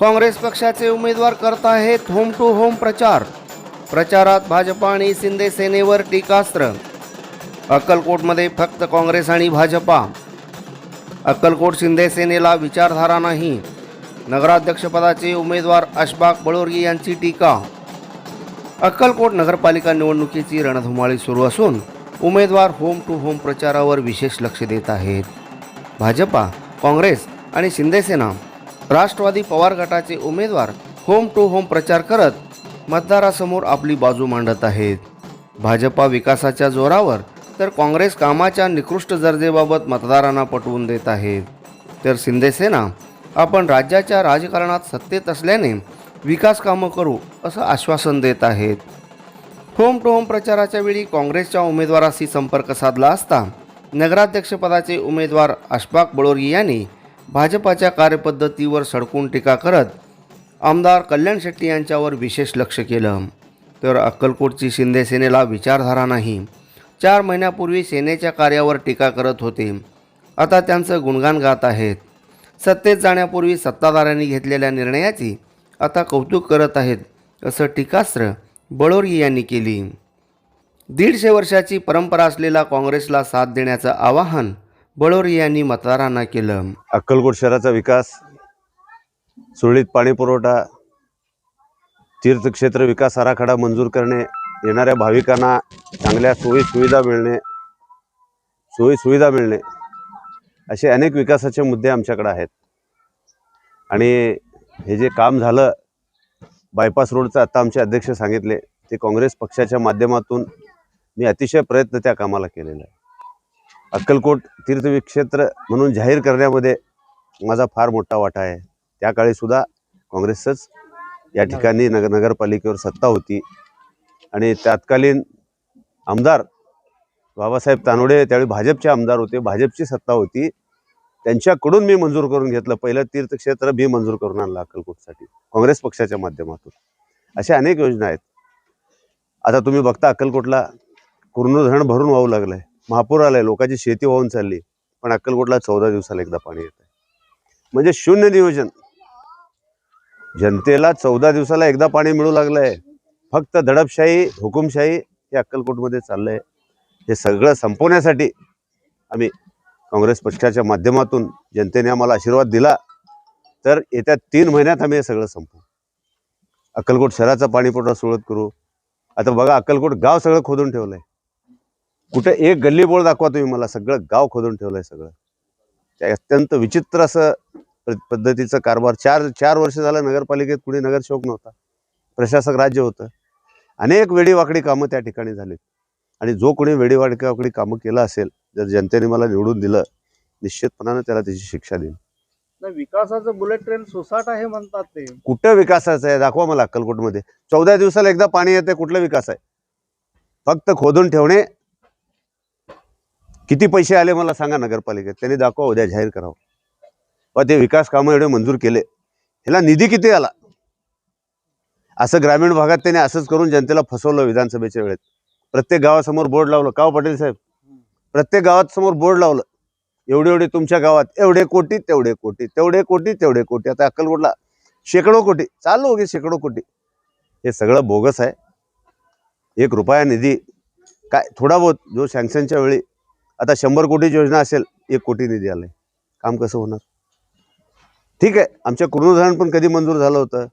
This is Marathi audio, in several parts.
काँग्रेस पक्षाचे उमेदवार करत आहेत होम टू होम प्रचार. प्रचारात भाजपा आणि शिंदे सेनेवर टीकास्त्र. अक्कलकोटमध्ये फक्त काँग्रेस आणि भाजपा. अक्कलकोट शिंदे सेनेला विचारधारा नाही. नगराध्यक्षपदाचे उमेदवार अशबाग बळोरगी यांची टीका. अक्कलकोट नगरपालिका निवडणुकीची रणधुमाळी सुरू असून उमेदवार होम टू होम प्रचारावर विशेष लक्ष देत आहेत. भाजपा काँग्रेस आणि शिंदेसेना राष्ट्रवादी पवार गटाचे उमेदवार होम टू होम प्रचार करत मतदारासमोर आपली बाजू मांडत आहेत. भाजपा विकासाच्या जोरावर तर काँग्रेस कामाच्या निकृष्ट दर्जेबाबत मतदारांना पटवून देत आहेत. तर शिंदेसेना आपण राज्याच्या राजकारणात सत्तेत असल्याने विकास कामं करू असं आश्वासन देत आहेत. होम टू होम प्रचाराच्या वेळी काँग्रेसच्या उमेदवाराशी संपर्क साधला असता नगराध्यक्षपदाचे उमेदवार अशफाक बळोरगी यांनी भाजपाच्या कार्यपद्धतीवर सडकून टीका करत आमदार कल्याण शेट्टी यांच्यावर विशेष लक्ष केलं. तर अक्कलकोटची शिंदे सेनेला विचारधारा नाही. चार महिन्यापूर्वी सेनेच्या कार्यावर टीका करत होते. आता त्यांचं गुणगान गात आहेत. सत्तेत जाण्यापूर्वी सत्ताधाऱ्यांनी घेतलेल्या निर्णयाची आता कौतुक करत आहेत असं टीकास्त्र बळोरगी यांनी केली. दीडशे वर्षाची परंपरा असलेला काँग्रेसला साथ देण्याचं आवाहन बळोरगी यांनी मतदारांना केलं. अक्कलकोट शहराचा विकास सुरळीत पाणी पुरवठा तीर्थक्षेत्र विकास आराखडा मंजूर करणे येणाऱ्या भाविकांना चांगल्या सोयी सुविधा मिळणे सोयी सुविधा मिळणे असे अनेक विकासाचे मुद्दे आमच्याकडे आहेत. आणि हे जे काम झालं बायपास रोडचं आत्ता आमचे अध्यक्ष सांगितले ते काँग्रेस पक्षाच्या माध्यमातून मी अतिशय प्रयत्न त्या कामाला केलेला आहे अक्कलकोट तीर्थक्षेत्र म्हणून जाहीर करण्यामध्ये माझा फार मोठा वाटा आहे. त्या काळीसुद्धा काँग्रेसच या ठिकाणी नगर नगरपालिकेवर सत्ता होती. आणि तत्कालीन आमदार बाबासाहेब तानोडे त्यावेळी भाजपचे आमदार होते भाजपची सत्ता होती. त्यांच्याकडून मी मंजूर करून घेतलं. पहिलं तीर्थक्षेत्र मी मंजूर करून आणलं अक्कलकोटसाठी काँग्रेस पक्षाच्या माध्यमातून. अशा अनेक योजना आहेत. आता तुम्ही बघता अक्कलकोटला पूर्ण भरून वाहू लागलं आहे महापूर आलाय लोकांची शेती वाहून चालली. पण अक्कलकोटला चौदा दिवसाला एकदा पाणी येत आहे म्हणजे शून्य नियोजन. जनतेला चौदा दिवसाला एकदा पाणी मिळू लागलंय. फक्त दडपशाही हुकुमशाही हे अक्कलकोटमध्ये चाललंय. हे सगळं संपवण्यासाठी आम्ही काँग्रेस पक्षाच्या माध्यमातून जनतेने आम्हाला आशीर्वाद दिला. तर येत्या तीन महिन्यात आम्ही हे सगळं संपू अक्कलकोट शहराचा पाणीपुरवठा सुरळीत करू. आता बघा अक्कलकोट गाव सगळं खोदून ठेवलंय. कुठे एक गल्ली बोळ दाखवा तुम्ही मला. सगळं गाव खोदून ठेवलंय सगळं. ते अत्यंत विचित्र असं पद्धतीचं कारभार. चार चार वर्ष झालं नगरपालिकेत कुणी नगरसेवक नव्हता. प्रशासक राज्य होतं. अनेक वेडीवाकडी कामं त्या ठिकाणी झालीत. आणि जो कोणी वेडीवाकडी कामं केलं असेल जर जनतेने मला निवडून दिलं निश्चितपणानं त्याला त्याची शिक्षा देईल विकासाचं बुलेट ट्रेन सुसाट आहे म्हणतात ते. कुठं विकासाचं आहे? दाखवा मला अक्कलकोटमध्ये. चौदा दिवसाला एकदा पाणी येते कुठला विकास आहे? फक्त खोदून ठेवणे किती पैसे आले मला सांगा नगरपालिकेत? त्यांनी दाखवा उद्या जाहीर करावं. व ते विकास कामं एवढे मंजूर केले. ह्याला निधी किती आला? असं ग्रामीण भागात त्यांनी असंच करून जनतेला फसवलं विधानसभेच्या वेळेत. प्रत्येक गावासमोर बोर्ड लावलं. का पाटील साहेब? प्रत्येक गावात समोर बोर्ड लावलं. एवढे एवढे तुमच्या गावात एवढे कोटी तेवढे कोटी तेवढे कोटी तेवढे कोटी. आता अक्कलकोटला शेकडो कोटी. चालू होगे शेकडो कोटी. हे सगळं बोगस आहे. एक रुपया निधी काय थोडा बहुत जो सँक्शनच्या वेळी आता शंभर कोटीची योजना असेल एक कोटी निधी आलाय. काम कसं होणार? ठीक आहे आमच्या धरण पण कधी मंजूर झालं होतं?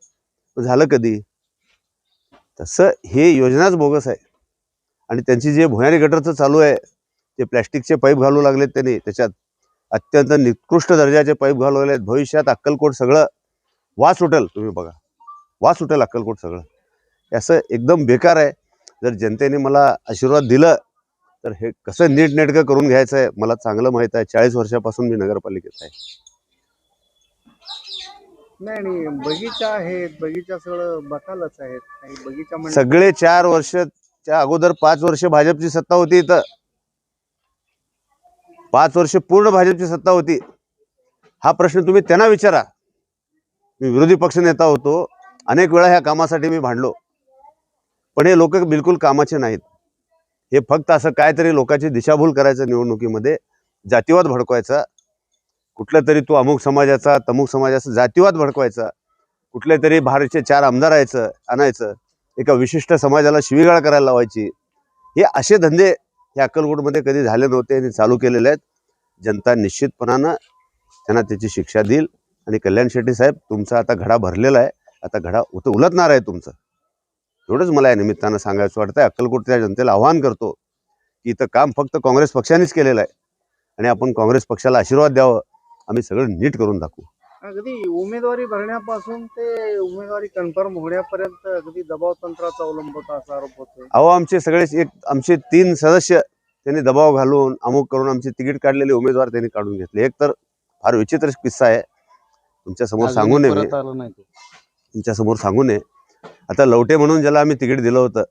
झालं कधी? तसं हे योजनाच बोगस आहे. आणि त्यांची जे भुयारी गटरचं चालू आहे ते प्लॅस्टिकचे पाईप घालू लागलेत त्यांनी त्याच्यात अत्यंत निकृष्ट दर्जाचे पाईप घालू लागलेत. भविष्यात अक्कलकोट सगळं वास उठेल तुम्ही बघा. वास उठेल अक्कलकोट सगळं. असं एकदम बेकार आहे. जर जनतेने मला आशीर्वाद दिलं तर हे कसं नीटनेटकं करून घ्यायचं आहे मला चांगलं माहीत आहे. चाळीस वर्षापासून मी नगरपालिकेत आहे. नाही आणि बगीचा आहेत बगीचा सगळं बकालच आहेत बगीचा म्हणजे सगळे चार वर्षच्या अगोदर पाच वर्ष भाजपची सत्ता होती इथं. पाच वर्ष पूर्ण भाजपची सत्ता होती. हा प्रश्न तुम्ही त्यांना विचारा. मी विरोधी पक्ष नेता होतो. अनेक वेळा ह्या कामासाठी मी भांडलो. पण हे लोक बिलकुल कामाचे नाहीत. हे फक्त असं काहीतरी लोकांची दिशाभूल करायचं निवडणुकीमध्ये जातीवाद भडकवायचा. कुठलं तरी तो अमुक समाजाचा तमुक समाजाचा जातीवाद भडकवायचा. कुठले तरी भारतचे चार आमदार यायचं आणायचं. एका विशिष्ट समाजाला शिवीगाळ करायला लावायची. हे असे धंदे हे अक्कलकोटमध्ये कधी झाले नव्हते आणि चालू केलेले आहेत. जनता निश्चितपणानं त्यांना त्याची शिक्षा देईल. आणि कल्याण शेट्टी साहेब तुमचा आता घडा भरलेला आहे. आता घडा उत उलटणार आहे तुमचं. एवढंच मला या निमित्तानं सांगायचं वाटतं अक्कलकोटच्या जनतेला आव्हान करतो की इथं काम फक्त काँग्रेस पक्षानेच केलेलं आहे. आणि आपण काँग्रेस पक्षाला आशीर्वाद द्यावं. आम्ही सगळं नीट करून दाखवू. अगदी उमेदवारी भरण्यापासून ते उमेदवारी कन्फर्म होण्यापर्यंत अगदी दबाव तंत्राचा अवलंब होता असा आरोप होतोय? अहो आमचे सगळे एक आमचे तीन सदस्य त्यांनी दबाव घालून अमुक करून आमचे तिकीट काढलेले उमेदवार त्यांनी काढून घेतले. एक तर फार विचित्र किस्सा आहे. तुमच्यासमोर सांगू नये मी. तुमच्यासमोर सांगू नये. आता लवटे म्हणून ज्याला आम्ही तिकीट दिलं होतं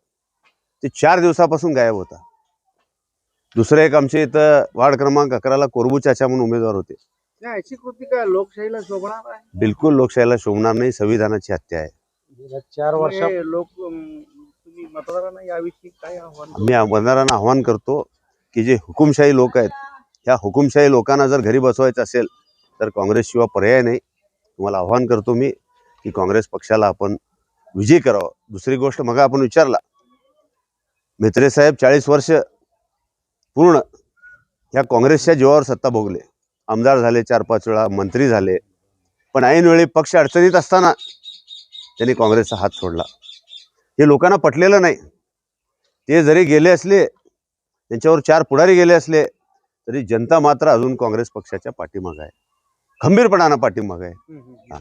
ते चार दिवसापासून गायब होता. दुसरं एक आमच्या इथं वार्ड क्रमांक अकराला कोरबू चाचा म्हणून उमेदवार होते. नाही, अशी कृती काय? लोकशाहीला शोभणार आहे बिलकुल लोकशाहीला शोभणार नाही संविधानाची हत्या आहे. चार वर्षा हे लोक अं, तुम्ही मतदारांना याविषयी काय आव्हान आम्ही मतदारांना आव्हान करतो की जे हुकुमशाही लोक आहेत ह्या हुकुमशाही लोकांना जर घरी बसवायचं असेल तर काँग्रेसशिवाय पर्याय नाही. तुम्हाला आव्हान करतो मी की काँग्रेस पक्षाला आपण विजयी करावं. दुसरी गोष्ट मग आपण विचारला. म्हेत्रे साहेब चाळीस वर्ष पूर्ण ह्या काँग्रेसच्या जीवावर सत्ता भोगले. आमदार झाले चार पाच वेळा मंत्री झाले. पण ऐनवेळी पक्ष अडचणीत असताना त्यांनी काँग्रेसचा हात सोडला. हे लोकांना पटलेलं नाही. ते जरी गेले असले त्यांच्यावर चार पुढारी गेले असले तरी जनता मात्र अजून काँग्रेस पक्षाच्या पाठीमागं आहे. खंबीरपणानं पाठीमाग आहे. हा. नाही,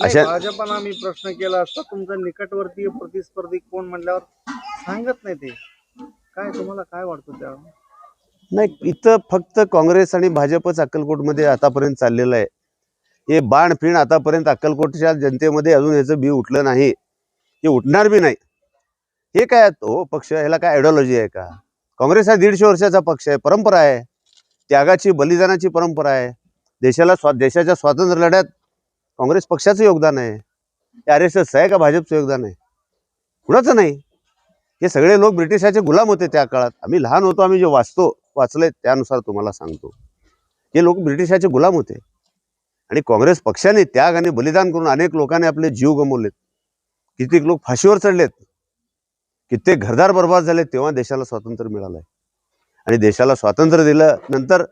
अशा- भाजपानं आम्ही प्रश्न केला असता तुमचा निकटवर्तीय प्रतिस्पर्धी कोण म्हणल्यावर सांगत नाही ते. काय तुम्हाला काय वाटतं त्या नाही इथं फक्त काँग्रेस आणि भाजपच अक्कलकोटमध्ये आतापर्यंत चाललेलं आहे. हे बाण फिण आतापर्यंत अक्कलकोटच्या जनतेमध्ये अजून ह्याचं बी उठलं नाही. हे उठणार बी नाही. हे काय तो पक्ष ह्याला काय आयडिओलॉजी आहे का? काँग्रेस हा दीडशे वर्षाचा पक्ष आहे परंपरा आहे. त्यागाची बलिदानाची परंपरा आहे. देशाला स्वा देशाच्या स्वातंत्र्य लढ्यात काँग्रेस पक्षाचं योगदान आहे. हे आर एस एस आहे का भाजपचं योगदान आहे? कुणाचं नाही? हे सगळे लोक ब्रिटिशाचे गुलाम होते त्या काळात. आम्ही लहान होतो आम्ही जे वाचतो वाचले त्यानुसार तुम्हाला सांगतो. हे लोक ब्रिटिशाचे गुलाम होते. आणि काँग्रेस पक्षाने त्याग आणि बलिदान करून अनेक लोकांनी आपले जीव गमवलेत. कित्येक लोक फाशीवर चढलेत. कित्येक घरदार बर्बाद झाले तेव्हा देशाला स्वातंत्र्य मिळालंय. आणि देशाला स्वातंत्र्य दिलं नंतर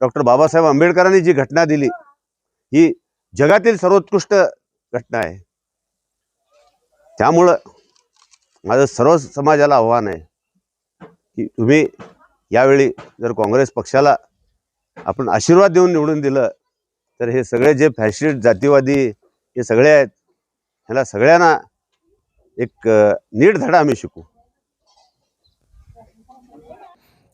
डॉक्टर बाबासाहेब आंबेडकरांनी जी घटना दिली ही जगातील सर्वोत्कृष्ट घटना आहे. त्यामुळं माझं सर्व समाजाला आव्हान आहे की तुम्ही यावेळी जर काँग्रेस पक्षाला आपण आशीर्वाद देऊन निवडून दिलं तर हे सगळे जे फॅशिस्ट जातीवादी हे सगळे आहेत ह्याला सगळ्यांना एक नीट धडा आम्ही शिकू.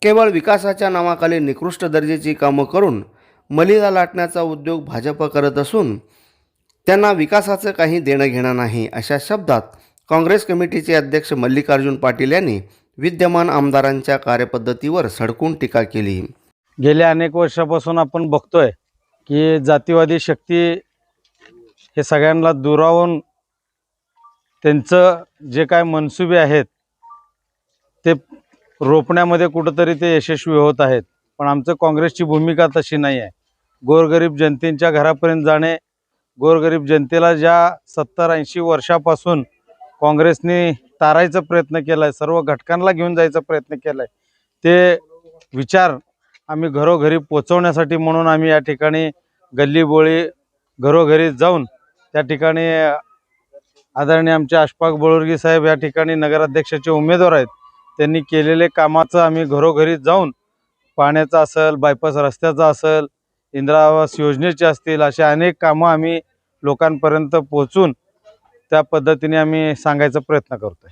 केवळ विकासाच्या नावाखाली निकृष्ट दर्जाची कामं करून मलिदा लाटण्याचा उद्योग भाजप करत असून त्यांना विकासाचं काही देणं घेणं नाही अशा शब्दात काँग्रेस कमिटीचे अध्यक्ष मल्लिकार्जुन पाटील यांनी विद्यमान आमदारांच्या कार्यपद्धतीवर सडकून टीका केली. गेल्या अनेक वर्षापासून आपण बघतोय की जातीवादी शक्ती हे सगळ्यांना दुरावून त्यांचं जे काय मनसुबे आहेत रोपण्यामध्ये कुठंतरी ते यशस्वी होत आहेत. पण आमचं काँग्रेसची भूमिका तशी नाही आहे. गोरगरीब जनतेच्या घरापर्यंत जाणे गोरगरीब जनतेला ज्या सत्तर ऐंशी वर्षापासून काँग्रेसने तारायचा प्रयत्न केला आहे सर्व घटकांना घेऊन जायचा प्रयत्न केला आहे ते विचार आम्ही घरोघरी पोचवण्यासाठी म्हणून आम्ही या ठिकाणी गल्लीबोळी घरोघरी जाऊन त्या ठिकाणी आदरणीय आमचे अशफाक बळुर्गी साहेब या ठिकाणी नगराध्यक्षाचे उमेदवार आहेत. त्यांनी केलेले कामाचं आम्ही घरोघरी जाऊन पाण्याचं असेल बायपास रस्त्याचं असेल इंदिरा आवास योजनेचे असतील अशा अनेक कामं आम्ही लोकांपर्यंत पोचून त्या पद्धतीने आम्ही सांगायचा प्रयत्न करतोय.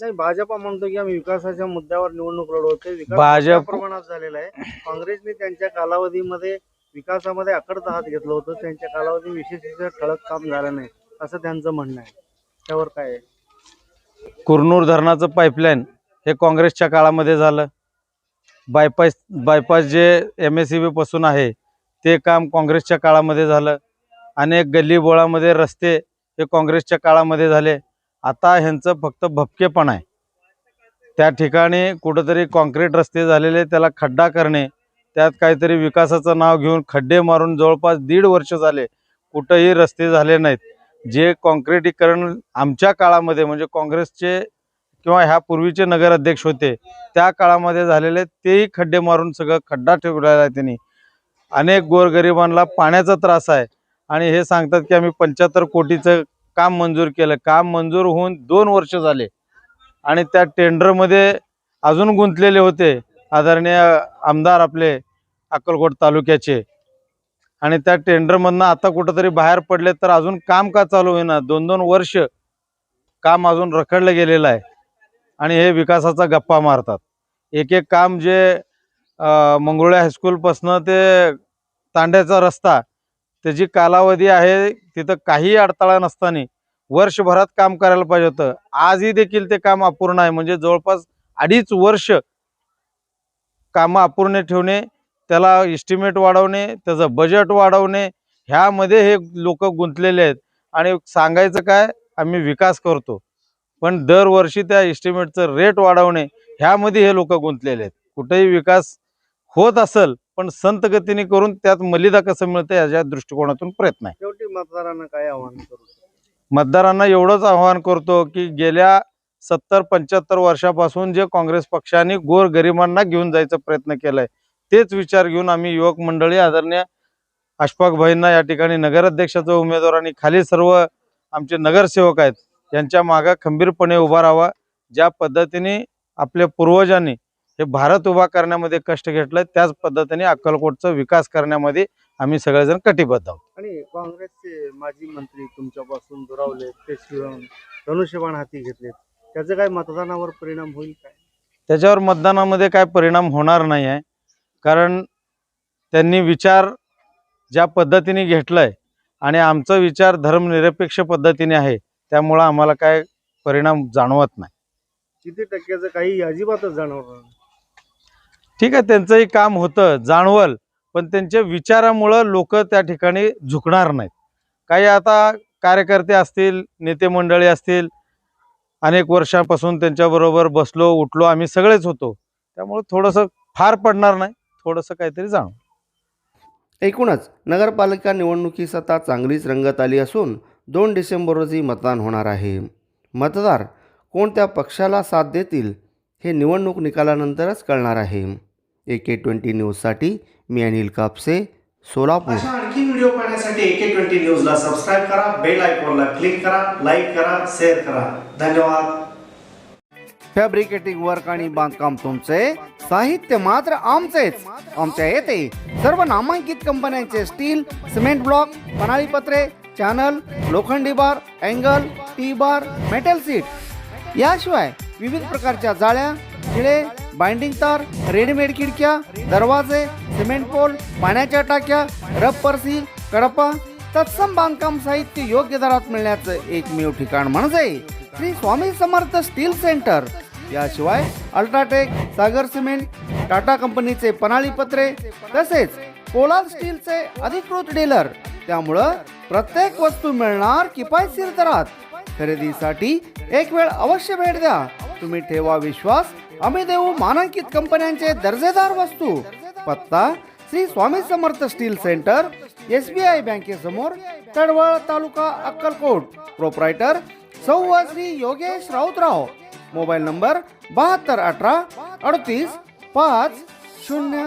नाही भाजपा म्हणतो की आम्ही विकासाच्या मुद्द्यावर निवडणूक लढवतोय. विकास भाजप- मोठ्या प्रमाणात झालेला आहे. काँग्रेसने त्यांच्या कालावधीमध्ये विकासामध्ये आकडता हात घेतलं होतं. त्यांच्या कालावधी विशेष ठळक काम झालं नाही असं त्यांचं म्हणणं आहे. त्यावर काय आहे? कुरनूर धरणाचं पाईपलाईन हे काँग्रेसच्या काळामध्ये झालं. बायपास बायपास जे एम एस सी बीपासून आहे ते काम काँग्रेसच्या काळामध्ये झालं. अनेक गल्लीबोळामध्ये रस्ते हे काँग्रेसच्या काळामध्ये झाले. आता ह्यांचं फक्त भपकेपण आहे. त्या ठिकाणी कुठंतरी कॉन्क्रीट रस्ते झालेले त्याला खड्डा करणे त्यात काहीतरी विकासाचं नाव घेऊन खड्डे मारून जवळपास दीड वर्ष झाले कुठंही रस्ते झाले नाहीत. जे काँक्रीटीकरण आमच्या काळामध्ये म्हणजे काँग्रेसचे किंवा ह्या पूर्वीचे नगराध्यक्ष होते त्या काळामध्ये झालेले तेही खड्डे मारून सगळं खड्डा ठेवलेला आहे त्यांनी. अनेक गोरगरिबांना पाण्याचा त्रास आहे आणि हे सांगतात की आम्ही पंच्याहत्तर कोटीचं काम मंजूर केलं. काम मंजूर होऊन दोन वर्ष झाले आणि त्या टेंडरमध्ये अजून गुंतलेले होते आदरणीय आमदार आपले अक्कलकोट तालुक्याचे. आणि त्या टेंडरमधनं आता कुठंतरी बाहेर पडले तर अजून काम का चालू होईना. दोन दोन वर्ष काम अजून रखडलं गेलेलं आहे. आणि हे विकासाचा गप्पा मारतात. एक एक काम जे अं, हायस्कूलपासनं ते तांड्याचा रस्ता त्याची कालावधी आहे तिथं काही अडथळा नसताना वर्षभरात काम करायला पाहिजे होतं. आजही देखील ते काम अपूर्ण आहे. म्हणजे जवळपास अडीच वर्ष कामं अपूर्ण ठेवणे त्याला इस्टिमेट वाढवणे त्याचं बजेट वाढवणे ह्यामध्ये हे लोक गुंतलेले आहेत. आणि सांगायचं काय आम्ही विकास करतो. पण दरवर्षी त्या इस्टिमेटचं रेट वाढवणे ह्यामध्ये हे लोक गुंतलेले आहेत. कुठेही विकास होत असेल पण संत गतीने करून त्यात मलिदा कसं मिळतं याच्या दृष्टिकोनातून प्रयत्न आहे. शेवटी मतदारांना काय आव्हान करू? मतदारांना एवढंच आवाहन करतो की गेल्या सत्तर पंच्याहत्तर वर्षापासून जे काँग्रेस पक्षाने गोर गरिबांना घेऊन जायचा प्रयत्न केलाय तेच विचार घेऊन आम्ही युवक मंडळी आदरणीय अशफाक भाईंना या ठिकाणी नगराध्यक्षाचा उमेदवार आणि खाली सर्व आमचे नगरसेवक आहेत यांच्या मागे खंबीरपणे उभा राहावा ज्या पद्धतीने आपल्या पूर्वजांनी हे भारत उभा करण्यामध्ये कष्ट घेतलंय त्याच पद्धतीने अक्कलकोटचा विकास करण्यामध्ये आम्ही सगळेजण कटिबद्ध आहोत. आणि काँग्रेसचे माजी मंत्री तुमच्यापासून दुरावले ते धनुष्यबाण हाती घेतलेत. त्याचा काय मतदानावर परिणाम होईल काय? त्याच्यावर मतदानामध्ये काय परिणाम होणार नाही आहे. कारण त्यांनी विचार ज्या पद्धतीने घेतलाय आणि आमचा विचार धर्मनिरपेक्ष पद्धतीने आहे त्यामुळं आम्हाला काय परिणाम जाणवत नाही. किती टक्क्याचं काही अजिबातच जाणवणार नाही. ठीक आहे त्यांचंही काम होतं जाणवल पण त्यांच्या विचारामुळं लोक त्या ठिकाणी झुकणार नाहीत. काही आता कार्यकर्ते असतील नेते मंडळी असतील अनेक वर्षांपासून त्यांच्याबरोबर बसलो उठलो आम्ही सगळेच होतो. त्यामुळे थोडंसं फार पडणार नाही थोडंसं काहीतरी जाणव एकूणच नगरपालिका निवडणुकीस आता चांगलीच रंगत आली असून दोन डिसेंबर रोजी मतदान होणार आहे. मतदार कोणत्या पक्षाला साथ देतील हे निवडणूक निकालानंतरच कळणार आहे. ए के ट्वेंटी न्यूजसाठी मी अनिल कापसे सोलापूर. अशा आणखी व्हिडिओ पाहण्यासाठी एके ट्वेंटी न्यूजला सबस्क्राईब करा बेल आयकॉनला क्लिक करा लाईक करा शेअर करा. धन्यवाद. फॅब्रिकेटिंग वर्क आणि बांधकाम तुमचे साहित्य मात्र आमचेच. आमच्या येथे सर्व नामांकित कंपन्यांचे स्टील सिमेंट ब्लॉक पणाळी पत्रे चॅनल लोखंडी bar angle T bar metal sheet. याशिवाय विविध प्रकारच्या जाळ्या खिळे बाइंडिंग तार रेडीमेड खिडक्या दरवाजे सिमेंट पोल पाण्याच्या टाक्या रबर सील कडपा तत्सम बांधकाम साहित्य योग्य दरात मिळण्याचं एकमेव ठिकाण म्हणजे श्री स्वामी समर्थ स्टील सेंटर. याशिवाय अल्ट्राटेक सागर सिमेंट टाटा कंपनीचे पनाळी पत्रे तसेच पोलाद स्टीलचे अधिकृत डीलर. त्यामुळं प्रत्येक वस्तू मिळणार किफायतशीर दरात. खरेदीसाठी एक वेळ अवश्य भेट द्या. तुम्ही ठेवा विश्वास. आम्ही देऊ मानांकित कंपन्यांचे दर्जेदार वस्तू. पत्ता Shri Swami Samarth steel centre S B I बँकेसमोर Tadwal taluka Akkalkot. Proprietor सौ श्री योगेश राऊतराव. मोबाईल नंबर बहात्तर अठरा अडतीस पाच शून्य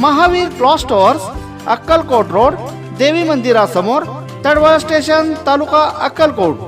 Mahavir cloth stores Akkalkot road देवी मंदिरासमोर तडवळ स्टेशन तालुका अक्कलकोट.